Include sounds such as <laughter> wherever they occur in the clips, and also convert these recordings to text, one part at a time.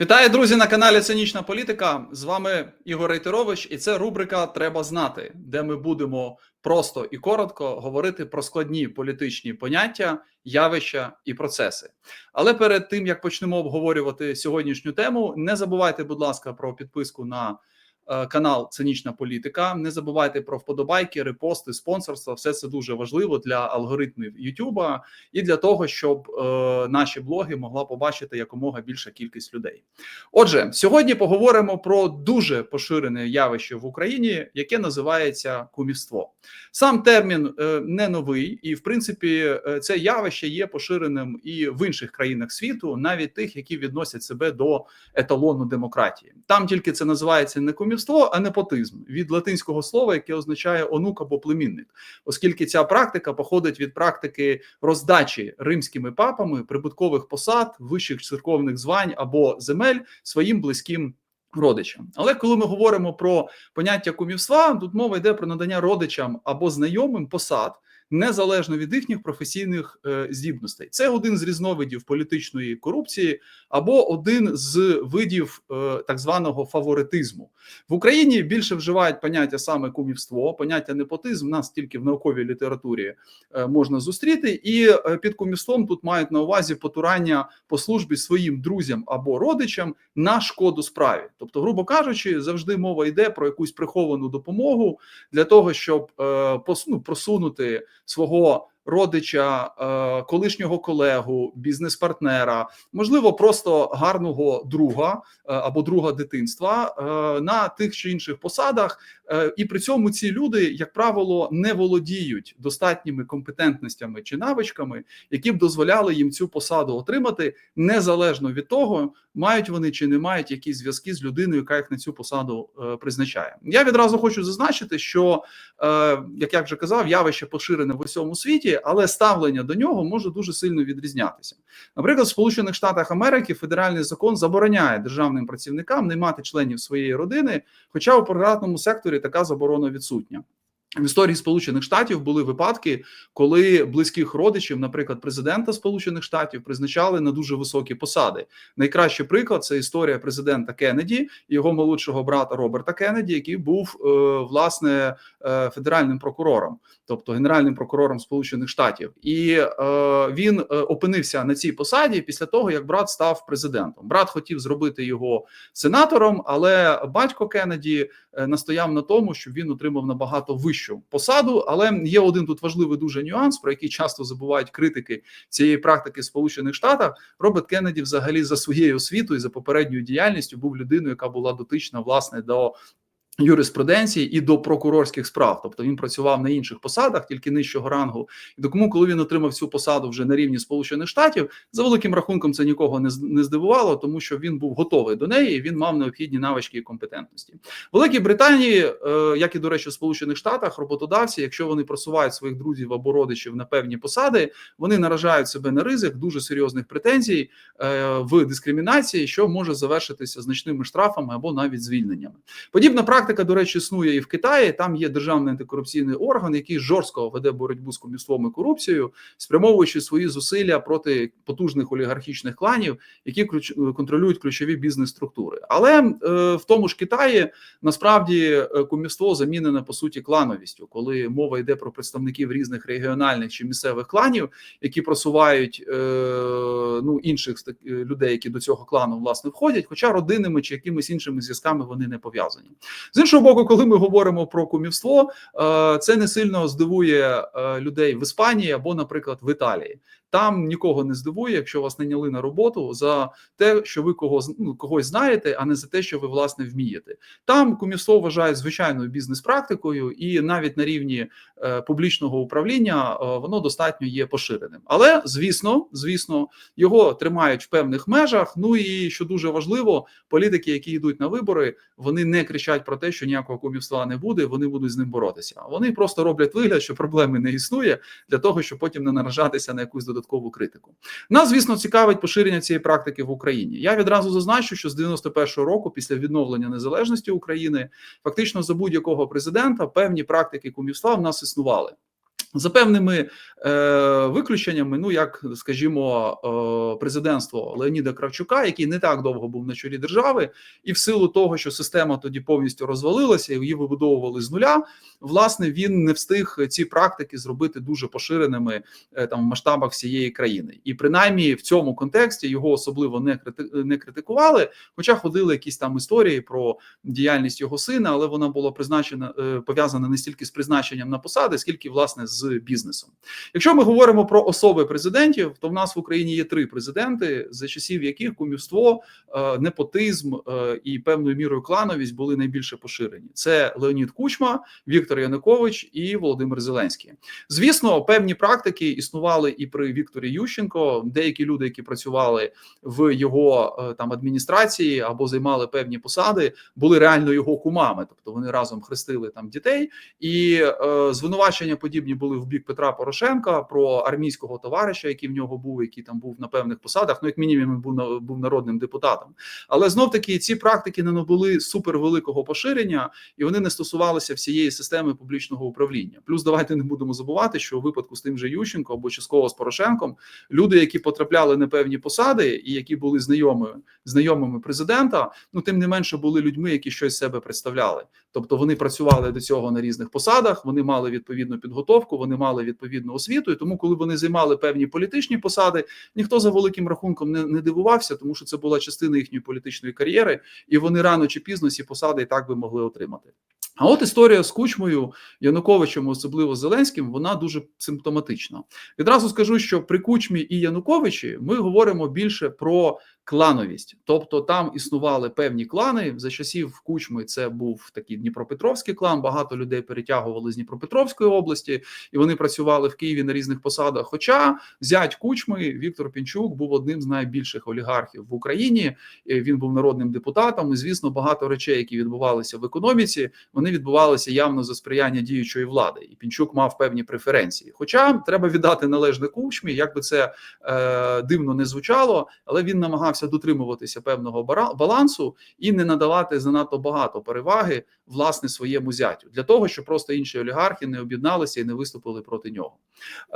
Вітаю, друзі, на каналі Цинічна Політика. З вами Ігор Рейтерович, і це рубрика Треба знати, де ми будемо просто і коротко говорити про складні політичні поняття, явища і процеси. Але перед тим як почнемо обговорювати сьогоднішню тему, не забувайте, будь ласка, про підписку на канал Цинічна Політика. Не забувайте про вподобайки, репости, спонсорство. Все це дуже важливо для алгоритмів Ютуба і для того, щоб е, наші блоги могла побачити якомога більша кількість людей. Отже, сьогодні поговоримо про дуже поширене явище в Україні, яке називається кумівство. Сам термін е, не новий, і в принципі, е, це явище є поширеним і в інших країнах світу, навіть тих, які відносять себе до еталону демократії. Там тільки це називається не кумівство, а непотизм від латинського слова, яке означає онук або племінник, оскільки ця практика походить від практики роздачі римськими папами прибуткових посад, вищих церковних звань або земель своїм близьким. Родичам, але коли ми говоримо про поняття кумівства, тут мова йде про надання родичам або знайомим посад незалежно від їхніх професійних е, здібностей. Це один з різновидів політичної корупції або один з видів е, так званого фаворитизму в Україні. Більше вживають поняття саме кумівство, поняття непотизм. Нас тільки в науковій літературі е, можна зустріти, і під кумівством тут мають на увазі потурання по службі своїм друзям або родичам на шкоду справі. Тобто, грубо кажучи, завжди мова йде про якусь приховану допомогу для того, щоб ну, просунути свого родича, е, колишнього колегу, бізнес-партнера, можливо, просто гарного друга е, або друга дитинства е, на тих чи інших посадах, і при цьому ці люди, як правило, не володіють достатніми компетентностями чи навичками, які б дозволяли їм цю посаду отримати, незалежно від того, мають вони чи не мають якісь зв'язки з людиною, яка їх на цю посаду призначає. Я відразу хочу зазначити, що як я вже казав, явище поширене в усьому світі, але ставлення до нього може дуже сильно відрізнятися. Наприклад, в Сполучених Штатах Америки федеральний закон забороняє державним працівникам не мати членів своєї родини, хоча у приватному секторі така заборона відсутня. В історії Сполучених Штатів були випадки, коли близьких родичів, наприклад, президента Сполучених Штатів, призначали на дуже високі посади. Найкращий приклад це історія президента Кеннеді його молодшого брата Роберта Кеннеді, який був е, власне е, федеральним прокурором, тобто генеральним прокурором Сполучених Штатів, і е, він опинився на цій посаді після того, як брат став президентом. Брат хотів зробити його сенатором, але батько Кеннеді настояв на тому, щоб він отримав набагато вищу посаду. Але є один тут важливий дуже нюанс, про який часто забувають критики цієї практики в Сполучених Штатах. Роберт Кеннеді, взагалі, за своєю освітою, за попередньою діяльністю, був людиною, яка була дотична власне до. Юриспруденції і до прокурорських справ, тобто він працював на інших посадах, тільки нижчого рангу. І тому, коли він отримав цю посаду вже на рівні Сполучених Штатів, за великим рахунком це нікого не не здивувало, тому що він був готовий до неї. і Він мав необхідні навички і компетентності. Великій Британії, е, як і до речі, в Сполучених Штатах, роботодавці, якщо вони просувають своїх друзів або родичів на певні посади, вони наражають себе на ризик дуже серйозних претензій е, в дискримінації, що може завершитися значними штрафами або навіть звільненнями. Подібна практика, до речі, існує і в Китаї. Там є державний антикорупційний орган, який жорстко веде боротьбу з комісством і корупцією, спрямовуючи свої зусилля проти потужних олігархічних кланів, які ключ... контролюють ключові бізнес-структури. Але е, в тому ж Китаї насправді е, кумівство замінене по суті клановістю, коли мова йде про представників різних регіональних чи місцевих кланів, які просувають е, ну інших е, людей, які до цього клану власне входять, хоча родинними чи якимись іншими зв'язками вони не пов'язані. З іншого боку, коли ми говоримо про кумівство, е, це не сильно здивує е, людей в Іспанії або, наприклад, в Італії. Там нікого не здивує, якщо вас наняли на роботу за те, що ви кого ну, когось знаєте, а не за те, що ви власне вмієте. Там кумівство вважають звичайною бізнес-практикою, і навіть на рівні е, публічного управління е, воно достатньо є поширеним. Але звісно, звісно, його тримають в певних межах. Ну і що дуже важливо, політики, які йдуть на вибори, вони не кричать про те, що ніякого кумівства не буде. Вони будуть з ним боротися. Вони просто роблять вигляд, що проблеми не існує, для того, щоб потім не наражатися на якусь додаткову критику. Нас, звісно, цікавить поширення цієї практики в Україні. Я відразу зазначу, що з 91-го року, після відновлення незалежності України, фактично за будь-якого президента певні практики кумівства в нас існували. За певними е, виключеннями, ну як скажімо, е, президентство Леоніда Кравчука, який не так довго був на чолі держави, і в силу того, що система тоді повністю розвалилася, і її вибудовували з нуля. Власне, він не встиг ці практики зробити дуже поширеними е, там в масштабах всієї країни, і принаймні в цьому контексті його особливо не крити, не критикували. Хоча ходили якісь там історії про діяльність його сина, але вона була призначена е, пов'язана не стільки з призначенням на посади, скільки власне з бізнесом. Якщо ми говоримо про особи президентів, то в нас в Україні є три президенти, за часів яких кумівство, е, непотизм е, і певною мірою клановість були найбільше поширені. Це Леонід Кучма, Віктор Янукович і Володимир Зеленський. Звісно, певні практики існували і при Вікторі Ющенко. Деякі люди, які працювали в його е, там адміністрації або займали певні посади, були реально його кумами, тобто вони разом хрестили там дітей, і е, звинувачення подібні були в бік Петра Порошенка про армійського товариша, який в нього був, який там був на певних посадах. Ну як мінімум був був народним депутатом. Але знов таки ці практики не набули супервеликого поширення, і вони не стосувалися всієї системи публічного управління. Плюс давайте не будемо забувати, що у випадку з тим же Ющенко або частково з Порошенком люди, які потрапляли на певні посади і які були знайомими знайомими президента, ну тим не менше були людьми, які щось себе представляли. Тобто вони працювали до цього на різних посадах, вони мали відповідну підготовку, вони мали відповідну освіту. І тому, коли вони займали певні політичні посади, ніхто за великим рахунком не, не дивувався, тому що це була частина їхньої політичної кар'єри, і вони рано чи пізно ці посади і так би могли отримати. А от історія з Кучмою, Януковичем, особливо Зеленським, вона дуже симптоматична. Відразу скажу, що при Кучмі і Януковичі ми говоримо більше про клановість, тобто там існували певні клани за часів Кучми. Це був такий Дніпропетровський клан. Багато людей перетягували з Дніпропетровської області, і вони працювали в Києві на різних посадах. Хоча зять Кучми Віктор Пінчук був одним з найбільших олігархів в Україні. Він був народним депутатом. І звісно, багато речей, які відбувалися в економіці, вони відбувалися явно за сприяння діючої влади, і Пінчук мав певні преференції. Хоча треба віддати належне Кучмі, як би це е, дивно не звучало, але він намагався намагався дотримуватися певного балансу і не надавати занадто багато переваги власне своєму зятю для того, щоб просто інші олігархи не об'єдналися і не виступили проти нього.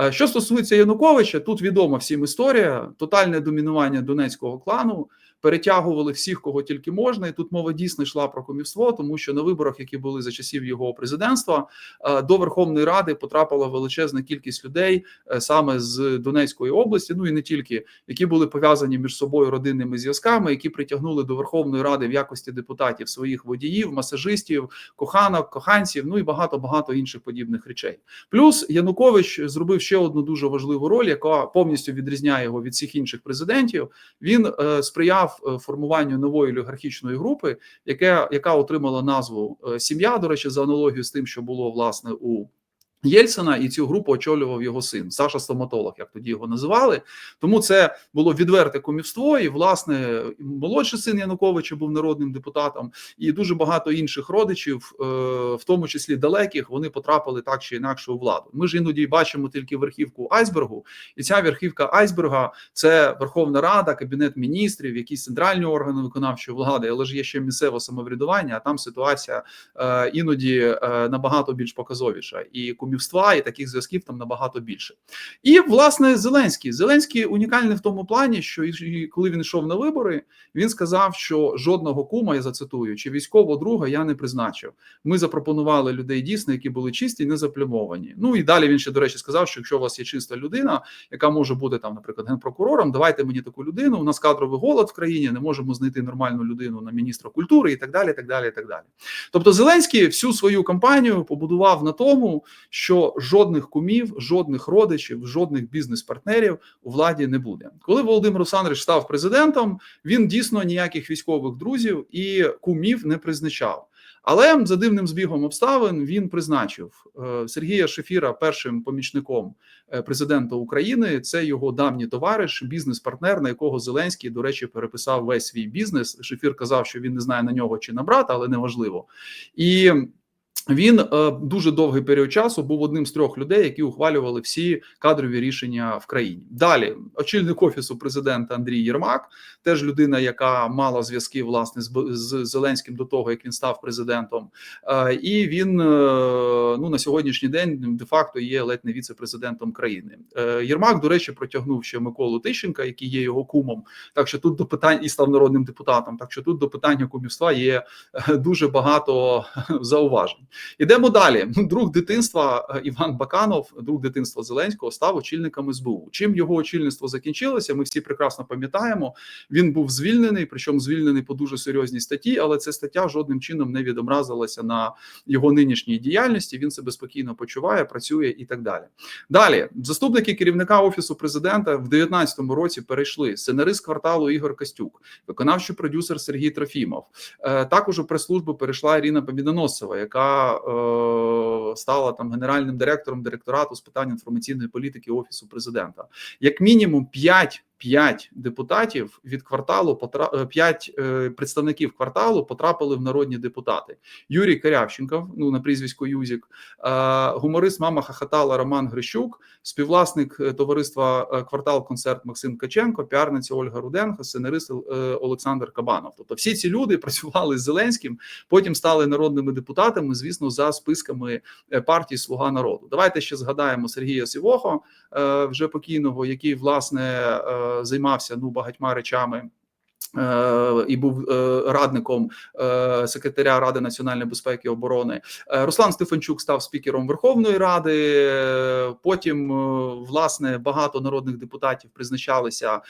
Е, що стосується Януковича, тут відома всім історія: тотальне домінування донецького клану перетягували всіх, кого тільки можна, і тут мова дійсно йшла про комівство, тому що на виборах, які були за часів його президентства, е, до Верховної Ради потрапила величезна кількість людей е, саме з Донецької області, ну і не тільки які були пов'язані між собою родинними зв'язками, які притягнули до Верховної Ради в якості депутатів своїх водіїв, масажистів, коханок, коханців, ну і багато багато інших подібних речей. Плюс Янукович зробив ще одну дуже важливу роль, яка повністю відрізняє його від всіх інших президентів. Він е, сприяв е, формуванню нової олігархічної групи, яка яка отримала назву е, сім'я. До речі, за аналогію з тим, що було власне у Єльцина і цю групу очолював його син Саша Стоматолог, як тоді його називали. Тому це було відверте комівство. І власне молодший син Януковича був народним депутатом, і дуже багато інших родичів, е, в тому числі далеких, вони потрапили так чи інакше у владу. Ми ж іноді бачимо тільки верхівку айсбергу, і ця верхівка айсберга це Верховна Рада, Кабінет міністрів, якісь центральні органи виконавчої влади, але ж є ще місцеве самоврядування. А там ситуація е, іноді е, набагато більш показовіша і кумівства і таких зв'язків там набагато більше. І власне Зеленський Зеленський унікальний в тому плані, що коли він йшов на вибори, він сказав, що жодного кума я зацитую чи військового друга я не призначив. Ми запропонували людей дійсно, які були чисті і не заплямовані. Ну і далі він ще до речі сказав, що якщо у вас є чиста людина, яка може бути там, наприклад, генпрокурором, давайте мені таку людину. У нас кадровий голод в країні, не можемо знайти нормальну людину на міністра культури і так далі. так далі, так далі. Тобто, Зеленський всю свою кампанію побудував на тому, що жодних кумів, жодних родичів, жодних бізнес-партнерів у владі не буде. Коли Володимир Олександрович став президентом, він дійсно ніяких військових друзів і кумів не призначав. Але за дивним збігом обставин він призначив е, Сергія Шефіра першим помічником е, президента України. Це його давній товариш, бізнес-партнер, на якого Зеленський, до речі, переписав весь свій бізнес. Шефір казав, що він не знає на нього чи на брата, але неважливо. І Він е, дуже довгий період часу був одним з трьох людей, які ухвалювали всі кадрові рішення в країні. Далі очільник офісу президента Андрій Єрмак, теж людина, яка мала зв'язки власне з, з Зеленським до того, як він став президентом. Е, і він е, ну на сьогоднішній день де-факто є ледь не віце-президентом країни. Єрмак, до речі, протягнув ще Миколу Тищенка, який є його кумом. Так що тут до питань і став народним депутатом. Так що тут до питання кумівства є дуже багато <laughs> зауважень. Ідемо далі. <laughs> Друг дитинства е, Іван Баканов, друг дитинства Зеленського, став очільником СБУ. Чим його очільництво закінчилося? Ми всі прекрасно пам'ятаємо. Він був звільнений, причому звільнений по дуже серйозній статті, але ця стаття жодним чином не відобразилася на його нинішній діяльності. Він себе спокійно почуває, працює і так далі. Далі заступники керівника офісу президента в 2019 році перейшли сценарист кварталу Ігор Костюк, виконавчий продюсер Сергій Трофімов. Е, Також у прес-службу перейшла Ірина Побідоносцева, яка е, стала там генеральним директором директорату з питань інформаційної політики офісу президента. Як мінімум 5 П'ять депутатів від кварталу потра... п'ять е, представників кварталу потрапили в народні депутати. Юрій Карявченков, ну на прізвисько Юзік, е, гуморист Мама Хахатала Роман Грищук, співвласник е, товариства е, Квартал Концерт Максим Ткаченко, піарниця Ольга Руденко, сценарист е, Олександр Кабанов. Тобто, всі ці люди <laughs> працювали з Зеленським, потім стали народними депутатами, звісно, за списками е, партії Слуга народу. Давайте ще згадаємо Сергія Сівохо, е, вже покійного, який власне е, займався ну багатьма речами. Е, І був е, радником е, секретаря Ради національної безпеки і оборони. Руслан Стефанчук став спікером Верховної Ради. Потім, власне, багато народних депутатів призначалися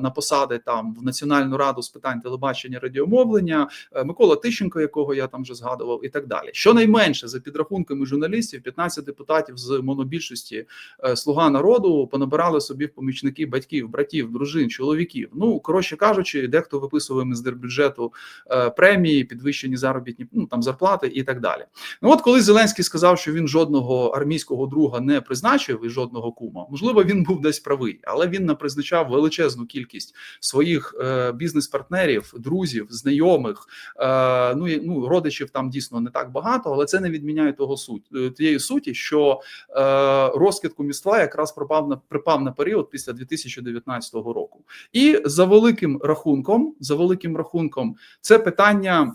на посади там в Національну раду з питань телебачення радіомовлення. Микола Тищенко, якого я там вже згадував, і так далі. Щонайменше за підрахунками журналістів, 15 депутатів з монобільшості слуга народу понабирали собі в помічники батьків, братів, дружин, чоловіків. Ну коротше кажучи, дехто виписував із держбюджету е, премії, підвищені заробітні ну там зарплати і так далі. Ну от коли Зеленський сказав, що він жодного армійського друга не призначив і жодного кума, можливо, він був десь правий, але він напризначав величезну кількість своїх е, бізнес-партнерів, друзів, знайомих. Е, ну і ну родичів там дійсно не так багато, але це не відміняє того суть тієї суті, що розкид кумівства якраз пропав на припав на період після 2019 року. І за великим рахунком, за великим рахунком, це питання.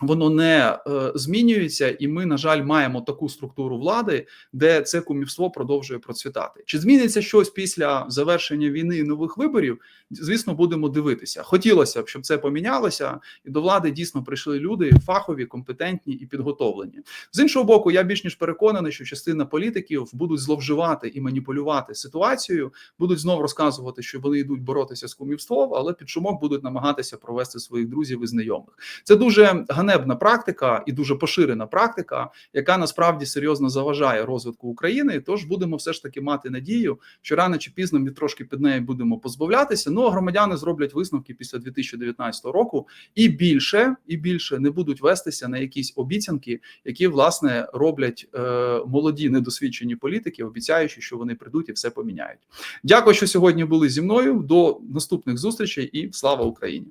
Воно не е, змінюється, і ми, на жаль, маємо таку структуру влади, де це кумівство продовжує процвітати. Чи зміниться щось після завершення війни і нових виборів? Звісно, будемо дивитися. Хотілося б, щоб це помінялося, і до влади дійсно прийшли люди фахові, компетентні і підготовлені. З іншого боку, я більш ніж переконаний, що частина політиків будуть зловживати і маніпулювати ситуацією, будуть знов розказувати, що вони йдуть боротися з кумівством, але під шумок будуть намагатися провести своїх друзів і знайомих. Це дуже ганебна практика і дуже поширена практика, яка насправді серйозно заважає розвитку України. Тож будемо все ж таки мати надію, що рано чи пізно ми трошки під нею будемо позбавлятися. Ну а громадяни зроблять висновки після 2019 року і більше і більше не будуть вестися на якісь обіцянки, які власне роблять е, молоді недосвідчені політики, обіцяючи, що вони прийдуть і все поміняють. Дякую, що сьогодні були зі мною. До наступних зустрічей і слава Україні.